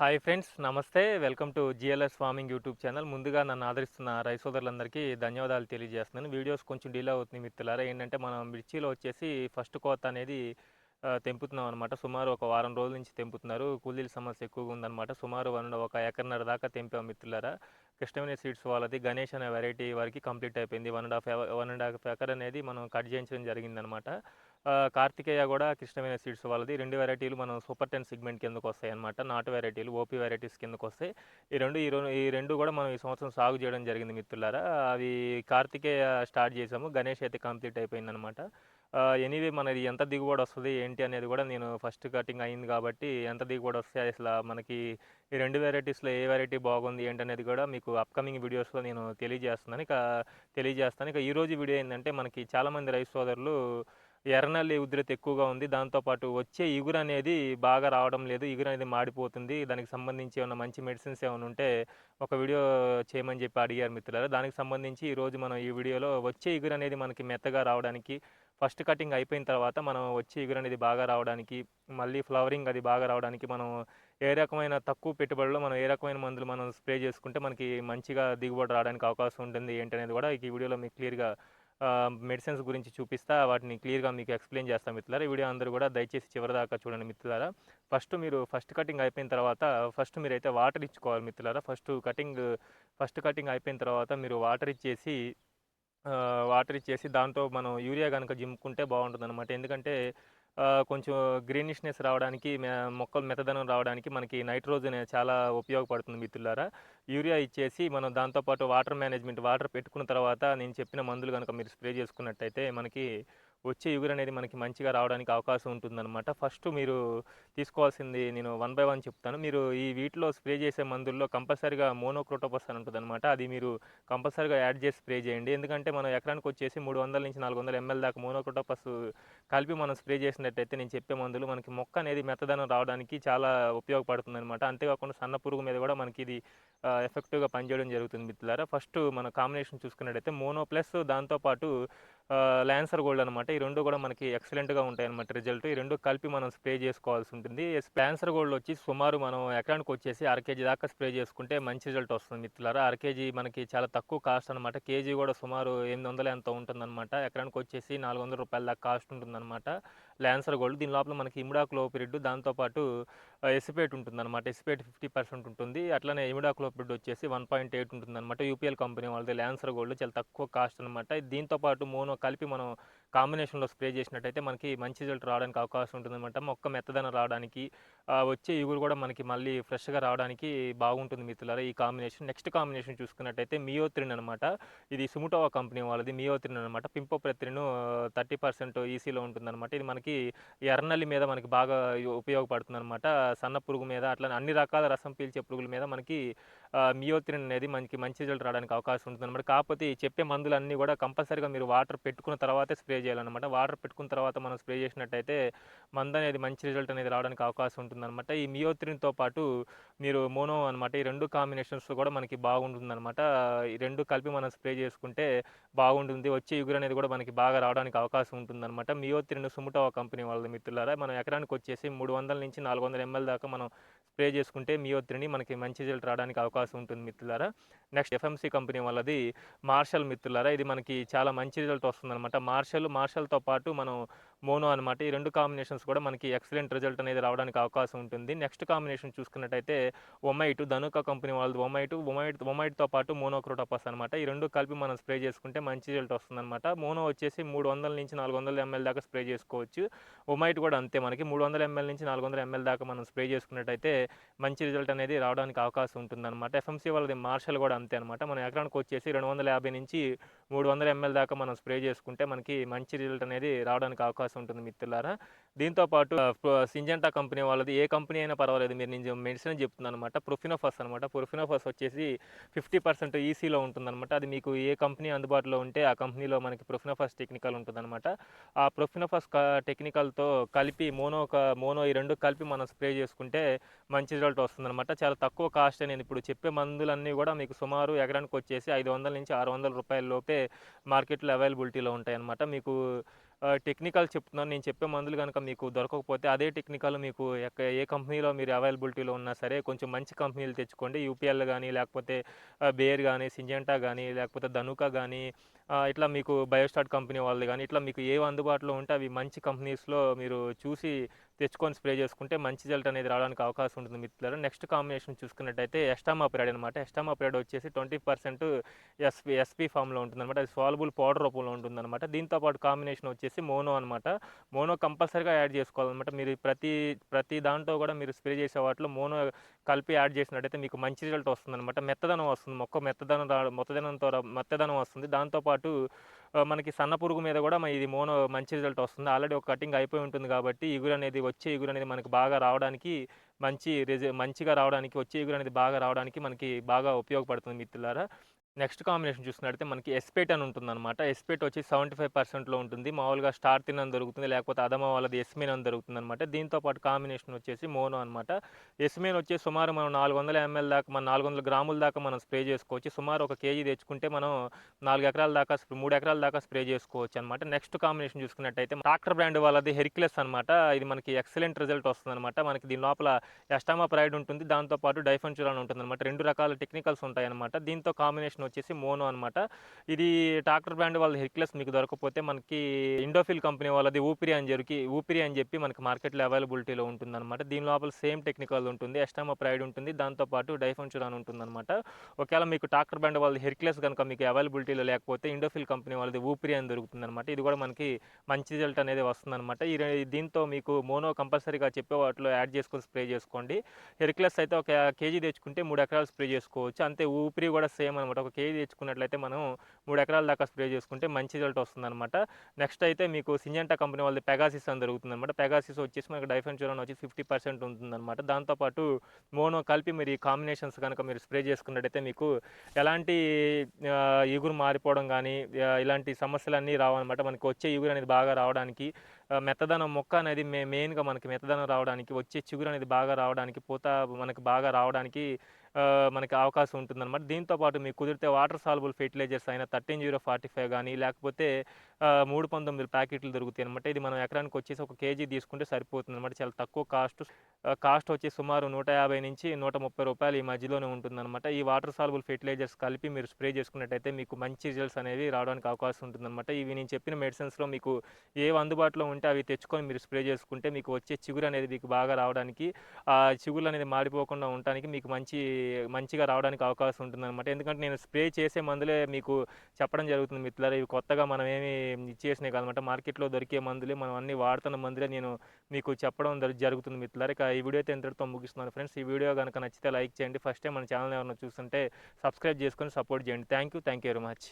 Hi friends నమస్తే. Welcome to GLS farming YouTube channel. ముందుగా నన్ను ఆదరిస్తున్న రైసోదరులందరికీ సోదరులందరికీ ధన్యవాదాలు తెలియజేస్తున్నాను. వీడియోస్ కొంచెం డిలే అవుతుంది మిత్రులారా. ఏంటంటే మనం మిర్చిలో వచ్చేసి ఫస్ట్ కోత అనేది తెంపుతున్నాం అనమాట సుమారు ఒక వారం రోజుల నుంచి తెంపుతున్నారు. కూలీల సమస్య ఎక్కువగా ఉందన్నమాట. సుమారు వన్ ఒక ఎకరన్నర దాకా తెంపాం మిత్రులారా. కృష్ణమైన సీడ్స్ వాళ్ళది. గణేష్ అనే వెరైటీ వరకు కంప్లీట్ అయిపోయింది. One and half one and half acre అనేది మనం కట్ చేయించడం జరిగిందనమాట కార్తికేయ కూడా కృష్ణమైన సీడ్స్ వాళ్ళది. రెండు వెరైటీలు మనం సూపర్ టెన్ సిగ్మెంట్ కిందకు వస్తాయి అనమాట నాటు వెరైటీలు ఓపీ వెరైటీస్ కిందకు వస్తాయి. ఈ రెండు ఈ రెండు ఈ రెండు కూడా మనం ఈ సంవత్సరం సాగు చేయడం జరిగింది మిత్రులారా. అవి కార్తికేయ స్టార్ట్ చేసాము గణేష్ అయితే కంప్లీట్ అయిపోయింది అనమాట ఎనీవే మనది ఎంత దిగుబడి వస్తుంది ఏంటి అనేది కూడా నేను ఫస్ట్ కటింగ్ అయింది కాబట్టి ఎంత దిగుబడి వస్తే అసలు మనకి ఈ రెండు వెరైటీస్లో ఏ వెరైటీ బాగుంది ఏంటి అనేది కూడా మీకు అప్కమింగ్ వీడియోస్లో నేను తెలియజేస్తున్నాను. ఇక తెలియజేస్తాను. ఇక ఈరోజు వీడియో ఏంటంటే మనకి చాలామంది రైతు సోదరులు ఎర్రనల్లి ఉధృతి ఎక్కువగా ఉంది. దాంతోపాటు వచ్చే ఇగురు అనేది బాగా రావడం లేదు. ఇగురు అనేది మాడిపోతుంది. దానికి సంబంధించి ఏమైనా మంచి మెడిసిన్స్ ఏమైనా ఉంటే ఒక వీడియో చేయమని చెప్పి అడిగారు మిత్రులారా. దానికి సంబంధించి ఈరోజు మనం ఈ వీడియోలో వచ్చే ఇగురు అనేది మనకి మెత్తగా రావడానికి ఫస్ట్ కటింగ్ అయిపోయిన తర్వాత మనం వచ్చే ఇగురు అనేది బాగా రావడానికి మళ్ళీ ఫ్లవరింగ్ అది బాగా రావడానికి మనం ఏ రకమైన తక్కువ పెట్టుబడిలో మనం ఏ రకమైన మందులు మనం స్ప్రే చేసుకుంటే మనకి మంచిగా దిగుబడి రావడానికి అవకాశం ఉంటుంది ఏంటనేది కూడా ఈ వీడియోలో మీకు క్లియర్గా మెడిసిన్స్ గురించి చూపిస్తా వాటిని క్లియర్గా మీకు ఎక్స్ప్లెయిన్ చేస్తాం మిత్రులారా. ఈ వీడియో అందరూ కూడా దయచేసి చివరిదాకా చూడండి మిత్రులారా. ఫస్ట్ మీరు ఫస్ట్ కటింగ్ అయిపోయిన తర్వాత ఫస్ట్ మీరు అయితే వాటర్ ఇచ్చుకోవాలి మిత్రులారా. ఫస్ట్ కటింగ్ ఫస్ట్ కటింగ్ అయిపోయిన తర్వాత మీరు వాటర్ ఇచ్చేసి వాటర్ ఇచ్చేసి దాంతో మనం యూరియా కనుక జిమ్ముకుంటే బాగుంటుంది అనమాట ఎందుకంటే కొంచెం గ్రీనిష్నెస్ రావడానికి మొక్కలు మెత్తదనం రావడానికి మనకి నైట్రోజన్ చాలా ఉపయోగపడుతుంది మిత్రులారా. యూరియా ఇచ్చేసి మనం దాంతోపాటు వాటర్ మేనేజ్మెంట్ వాటర్ పెట్టుకున్న తర్వాత నేను చెప్పిన మందులు కనుక మీరు స్ప్రే చేసుకున్నట్టయితే మనకి వచ్చే యుగురు అనేది మనకి మంచిగా రావడానికి అవకాశం ఉంటుందన్నమాట. ఫస్ట్ మీరు తీసుకోవాల్సింది నేను వన్ బై వన్ చెప్తాను. మీరు ఈ వీటిలో స్ప్రే చేసే మందుల్లో కంపల్సరీగా మోనోక్రోటోపస్ అని ఉంటుంది అనమాట అది మీరు కంపల్సరీగా యాడ్ చేసి స్ప్రే చేయండి. ఎందుకంటే మనం ఎకరానికి వచ్చేసి మూడు వందల నుంచి నాలుగు వందల ఎంఎల్ దాకా మోనోక్రోటోపస్ కలిపి మనం స్ప్రే చేసినట్టయితే నేను చెప్పే మందులు మనకి మొక్క అనేది మెత్తదనం రావడానికి చాలా ఉపయోగపడుతుంది అనమాట అంతేకాకుండా సన్న పురుగు మీద కూడా మనకి ఇది ఎఫెక్టివ్గా పనిచేయడం జరుగుతుంది మిత్రులారా. ఫస్ట్ మన కాంబినేషన్ చూసుకున్నట్టయితే మోనో ప్లస్ దాంతోపాటు ల్యాన్సర్ గోల్డ్ అనమాట ఈ రెండు కూడా మనకి ఎక్సలెంట్గా ఉంటాయి అనమాట రిజల్ట్ ఈ రెండు కలిపి మనం స్ప్రే చేసుకోవాల్సి ఉంటుంది. ల్యాన్సర్ గోల్డ్ వచ్చి సుమారు మనం ఎకరానికి వచ్చేసి అర కేజీ దాకా స్ప్రే చేసుకుంటే మంచి రిజల్ట్ వస్తుంది మిత్రులారా. అరకేజీ మనకి చాలా తక్కువ కాస్ట్ అనమాట కేజీ కూడా సుమారు ఎనిమిది వందలు ఎంత ఉంటుందన్నమాట. ఎకరానికి వచ్చేసి నాలుగు వందల రూపాయల దాకా కాస్ట్ ఉంటుందన్నమాట. ల్యాన్సర్ గోల్డ్ దీని లోపల మనకి ఇమిడాక్లోపిరిడ్ దాంతోపాటు ఎసిపేట్ ఉంటుందన్నమాట. ఎసిపేట్ ఫిఫ్టీ పర్సెంట్ ఉంటుంది. అట్లనే ఇమిడాక్లోపిరిడ్ వచ్చేసి వన్ పాయింట్ ఎయిట్ ఉంటుంది అనమాట యూపీఎల్ కంపెనీ వాళ్ళది ల్యాన్సర్ గోల్డ్ చాలా తక్కువ కాస్ట్ అనమాట దీంతో పాటు మోనో కలిపి మనం కాంబినేషన్లో స్ప్రే చేసినట్టయితే మనకి మంచి రిజల్ట్ రావడానికి అవకాశం ఉంటుందన్నమాట. మొక్క మెత్తదనం రావడానికి వచ్చే ఇగురు కూడా మనకి మళ్ళీ ఫ్రెష్గా రావడానికి బాగుంటుంది మిత్రులారా ఈ కాంబినేషన్. నెక్స్ట్ కాంబినేషన్ చూసుకున్నట్టయితే మియోత్రిన్ అనమాట ఇది సుముటోవా కంపెనీ వాళ్ళది మియోత్రిన్ అనమాట పింపోప్రెత్రిన్ థర్టీ పర్సెంట్ ఈసీలో ఉంటుందన్నమాట. ఇది మనకి ఎర్రనల్లి మీద మనకి బాగా ఉపయోగపడుతుంది అనమాట సన్న పురుగు మీద అట్లా అన్ని రకాల రసం పీల్చే పురుగుల మీద మనకి మియోత్రిన్ అనేది మనకి మంచి రిజల్ట్ రావడానికి అవకాశం ఉంటుంది అనమాట కాకపోతే ఈ చెప్పే మందులు అన్నీ కూడా కంపల్సరీగా మీరు వాటర్ పెట్టుకున్న తర్వాతే స్ప్రే చేయాలన్నమాట. వాటర్ పెట్టుకున్న తర్వాత మనం స్ప్రే చేసినట్టయితే మందు అనేది మంచి రిజల్ట్ అనేది రావడానికి అవకాశం ఉంటుందన్నమాట ఈ మియోత్రిన్తో పాటు మీరు మోనో అనమాట ఈ రెండు కాంబినేషన్స్ కూడా మనకి బాగుంటుందన్నమాట. ఈ రెండు కలిపి మనం స్ప్రే చేసుకుంటే బాగుంటుంది. వచ్చే యుగురు అనేది కూడా మనకి బాగా రావడానికి అవకాశం ఉంటుందన్నమాట. మియోత్రిన్ సుముటో కంపెనీ వాళ్ళ మిత్రులారా మనం ఎకరానికి వచ్చేసి మూడు వందల నుంచి నాలుగు వందల ఎంఎల్ దాకా మనం స్ప్రే చేసుకుంటే మియోత్రిని మనకి మంచి రిజల్ట్ రావడానికి అవకాశం ఉంటుంది మిత్రులారా. నెక్స్ట్ ఎఫ్ఎంసి కంపెనీ వాళ్ళది మార్షల్ మిత్రులారా. ఇది మనకి చాలా మంచి రిజల్ట్ వస్తుందన్నమాట. మార్షల్ మార్షల్తో పాటు మనం మోనో అనమాట ఈ రెండు కాంబినేషన్స్ కూడా మనకి ఎక్సలెంట్ రిజల్ట్ అనేది రావడానికి అవకాశం ఉంటుంది. నెక్స్ట్ కాంబినేషన్ చూసుకున్నట్టయితే ఒమైట్ ధనుక కంపెనీ వాళ్ళది ఒమైట్ ఒమైట్ ఒమైట్తో పాటు మోనోక్రోటోపాస్ అనమాట ఈ రెండు కలిపి మనం స్ప్రే చేసుకుంటే మంచి రిజల్ట్ వస్తుందన్నమాట. మోనో వచ్చేసి మూడు వందల నుంచి నాలుగు వందల ఎంఎల్ దాకా స్ప్రే చేసుకోవచ్చు. ఒమైట్ కూడా అంతే మనకి మూడు వందల ఎంఎల్ నుంచి నాలుగు వందల ఎంఎల్ దాకా మనం స్ప్రే చేసుకున్నట్టయితే మంచి రిజల్ట్ అనేది రావడానికి అవకాశం ఉంటుందన్నమాట. ఎఫ్ఎంసీ వాళ్ళది మార్షల్ కూడా అంతే అనమాట మన ఎకరానికి వచ్చేసి రెండు వందల యాభై నుంచి మూడు వందల ఎంఎల్ దాకా మనం స్ప్రే చేసుకుంటే మనకి మంచి రిజల్ట్ అనేది రావడానికి అవకాశం ఉంటుంది మిత్రులారా. దీంతో పాటు సింజెంటా కంపెనీ వాళ్ళది ఏ కంపెనీ అయినా పర్వాలేదు మీరు నేను మెడిసిన్ చెప్తున్నాను అనమాట ప్రొఫినోఫస్ అనమాట ప్రొఫినోఫస్ వచ్చేసి ఫిఫ్టీ పర్సెంట్ ఈసీలో ఉంటుందన్నమాట. అది మీకు ఏ కంపెనీ అందుబాటులో ఉంటే ఆ కంపెనీలో మనకి ప్రొఫినోఫస్ టెక్నికల్ ఉంటుందన్నమాట. ఆ ప్రొఫినోఫస్ టెక్నికల్తో కలిపి మోనో ఒక మోనో ఈ రెండు కలిపి మనం స్ప్రే చేసుకుంటే మంచి రిజల్ట్ వస్తుందన్నమాట. చాలా తక్కువ కాస్ట్ నేను ఇప్పుడు చెప్పే మందులన్నీ కూడా మీకు సుమారు ఎకరానికి వచ్చేసి ఐదు వందల నుంచి ఆరు వందల రూపాయల లోపే మార్కెట్లో అవైలబిలిటీలో ఉంటాయన్నమాట. మీకు టెక్నికల్ చెప్తున్నాను. నేను చెప్పే మందులు కనుక మీకు దొరకకపోతే అదే టెక్నికల్ మీకు ఏ కంపెనీలో మీరు అవైలబిలిటీలో ఉన్నా సరే కొంచెం మంచి కంపెనీలు తెచ్చుకోండి. యూపీఎల్ కానీ లేకపోతే బేర్ కానీ సింజెంటా కానీ లేకపోతే ధనుకా కానీ ఇట్లా మీకు బయోస్టార్ట్ కంపెనీ వాళ్ళు కానీ ఇట్లా మీకు ఏవి అందుబాటులో ఉంటే అవి మంచి కంపెనీస్లో మీరు చూసి తెచ్చుకొని స్ప్రే చేసుకుంటే మంచి రిజల్ట్ అనేది రావడానికి అవకాశం ఉంటుంది మిత్రులు నెక్స్ట్ కాంబినేషన్ చూసుకున్నట్టయితే ఎస్టామా పీరియడ్ అనమాట ఎస్టామా పీరియడ్ వచ్చేసి ట్వంటీ పర్సెంట్ ఎస్పీ ఎస్పీ ఫామ్లో ఉంటుంది అనమాట అది సాల్బుల్ పౌడర్ రూపంలో ఉంటుంది అనమాట దీంతో పాటు కాంబినేషన్ వచ్చేసి మోనో అనమాట మోనో కంపల్సరీగా యాడ్ చేసుకోవాలన్నమాట. మీరు ప్రతి ప్రతి దాంట్లో కూడా మీరు స్ప్రే చేసే వాటిలో మోనో కలిపి యాడ్ చేసినట్టయితే మీకు మంచి రిజల్ట్ వస్తుంది అనమాట మెత్తదనం వస్తుంది. మొక్క మెత్తదనం మొత్తదనంతో మెత్తదనం వస్తుంది. దాంతోపాటు మనకి సన్న పురుగు మీద కూడా ఇది మోనో మంచి రిజల్ట్ వస్తుంది. ఆల్రెడీ ఒక కటింగ్ అయిపోయి ఉంటుంది కాబట్టి ఇగురు అనేది వచ్చే ఇగురు అనేది మనకి బాగా రావడానికి మంచి రిజ మంచిగా రావడానికి వచ్చే ఇగురు అనేది బాగా రావడానికి మనకి బాగా ఉపయోగపడుతుంది మిత్రులారా. నెక్స్ట్ కాంబినేషన్ చూసినట్టయితే మనకి ఎస్పేట్ అని ఉంటుంది అనమాట ఎస్పేట్ వచ్చి సెవెంటీ ఫైవ్ పర్సెంట్లో ఉంటుంది. మామూలుగా స్టార్ తినని దొరుకుతుంది. లేకపోతే అదమ వాళ్ళది ఎస్మేన్ అని దొరుకుతుంది అనమాట దీంతోపాటు కాంబినేషన్ వచ్చేసి మోనో అనమాట ఎస్మేన్ వచ్చి సుమారు మనం నాలుగు వందల ఎంఎల్ దాకా మన నాలుగు వందల గ్రాముల దాకా మనం స్ప్రే చేసుకోవచ్చు. సుమారు ఒక కేజీ తెచ్చుకుంటే మనం నాలుగు ఎకరాల దాకా మూడు ఎకరాల దాకా స్ప్రే చేసుకోవచ్చు అనమాట నెక్స్ట్ కాంబినేషన్ చూసుకున్నట్టయితే డాక్టర్ బ్రాండ్ వాళ్ళది హెరిక్లెస్ అనమాట ఇది మనకి ఎక్సలెంట్ రిజల్ట్ వస్తుంది అనమాట మనకి దీని లోపల ఎస్టామా ప్రైడ్ ఉంటుంది దాంతోపాటు డైఫెన్చురాన్ ఉంటుంది అనమాట రెండు రకాల టెక్నికల్స్ ఉంటాయి అనమాట దీంతో కాంబినేషన్ వచ్చేసి మోనో అనమాట ఇది ట్రాక్టర్ బ్రాండ్ వాళ్ళ హెరిక్లెస్ మీకు దొరకపోతే మనకి ఇండోఫిల్ కంపెనీ వాళ్ళది ఊపిరి అని జరిగి ఊపిరి అని చెప్పి మనకి మార్కెట్లో అవైలబిలిటీలో ఉంటుంది అనమాట దీని లోపల సేమ్ టెక్నికల్ ఉంటుంది ఎస్టామా ప్రైడ్ ఉంటుంది దాంతోపాటు డైఫెన్చురాన్ ఉంటుంది అనమాట ఒకవేళ మీకు ట్రాక్టర్ బ్రాండ్ వాళ్ళది హెర్క్లెస్ కనుక మీకు అవైలబిలిటీలో లేకపోతే ఇండోఫిల్ కంపెనీ వాళ్ళది ఊపిరి అని దొరుకుతుంది అనమాట ఇది కూడా మనకి మంచి రిజల్ట్ అనేది వస్తుంది అనమాట ఈ దీంతో మీకు మోనో కంపల్సరీగా చెప్పే వాటిలో యాడ్ చేసుకొని స్ప్రే చేసుకోండి. హెర్క్లెస్ అయితే ఒక కేజీ తెచ్చుకుంటే మూడు ఎకరాలు స్ప్రే చేసుకోవచ్చు. అంతే ఊపిరి కూడా సేమ్ అనమాట ఒక కేజీ తెచ్చుకున్నట్లయితే మనం మూడు ఎకరాల దాకా స్ప్రే చేసుకుంటే మంచి రిజల్ట్ వస్తుంది అనమాట నెక్స్ట్ అయితే మీకు సింజెంటా కంపెనీ వాళ్ళది పెగాసిస్ అని దొరుకుతుంది అనమాట పెగాసిస్ వచ్చేసి మనకి డైఫెన్చురాన్ వచ్చి ఫిఫ్టీ పర్సెంట్ ఉంటుందన్నమాట. దాంతోపాటు మోనో కలిపి మీరు ఈ కాంబినేషన్స్ కనుక మీరు స్ప్రే చేసుకున్నట్టయితే మీకు ఎలాంటి ఎగురు మారిపోవడం కానీ ఇలాంటి సమస్యలన్నీ రావన్నమాట. మనకి వచ్చే ఇగురు అనేది బాగా రావడానికి మెత్తదనం మొక్క అనేది మే మెయిన్గా మనకి మెత్తదనం రావడానికి వచ్చే చిగురు అనేది బాగా రావడానికి పూత మనకి బాగా రావడానికి మనకి అవకాశం ఉంటుందన్నమాట. దీంతో పాటు మీకు కుదిరితే వాటర్ సాల్బుల్ ఫెర్టిలైజర్స్ అయిన థర్టీన్ జీరో ఫార్టీ ఫైవ్ కానీ లేకపోతే మూడు పంతొమ్మిది ప్యాకెట్లు దొరుకుతాయి అనమాట ఇది మనం ఎకరానికి వచ్చేసి ఒక కేజీ తీసుకుంటే సరిపోతుంది అనమాట చాలా తక్కువ కాస్ట్ కాస్ట్ వచ్చి సుమారు నూట యాభై నుంచి నూట ముప్పై రూపాయలు ఈ మధ్యలోనే ఉంటుందన్నమాట. ఈ వాటర్ సాల్బుల్ ఫెర్టిలైజర్స్ కలిపి మీరు స్ప్రే చేసుకున్నట్టయితే మీకు మంచి రిజల్ట్స్ అనేవి రావడానికి అవకాశం ఉంటుందన్నమాట. ఇవి నేను చెప్పిన మెడిసిన్స్లో మీకు ఏవి అందుబాటులో ఉంటే అవి తెచ్చుకొని మీరు స్ప్రే చేసుకుంటే మీకు వచ్చే చిగురు అనేది మీకు బాగా రావడానికి ఆ చిగురు అనేది మాడిపోకుండా ఉండడానికి మీకు మంచి మంచిగా రావడానికి అవకాశం ఉంటుందన్నమాట. ఎందుకంటే నేను స్ప్రే చేసే మందులే మీకు చెప్పడం జరుగుతుంది మిత్రులారా. ఇవి కొత్తగా మనం ఏమి ఇచ్చేసినాయి కాదనమాట మార్కెట్లో దొరికే మందులే మనం అన్ని వాడుతున్న మందులే నేను మీకు చెప్పడం జరుగుతుంది మిత్రులారా. ఇక ఈ వీడియో అయితే ఇంతటితో ముగిస్తున్నాను ఫ్రెండ్స్. ఈ వీడియో కనుక నచ్చితే లైక్ చేయండి. ఫస్ట్ టైం మన ఛానల్ ఎవరైనా చూస్తుంటే సబ్స్క్రైబ్ చేసుకొని సపోర్ట్ చేయండి. Thank you thank you very much.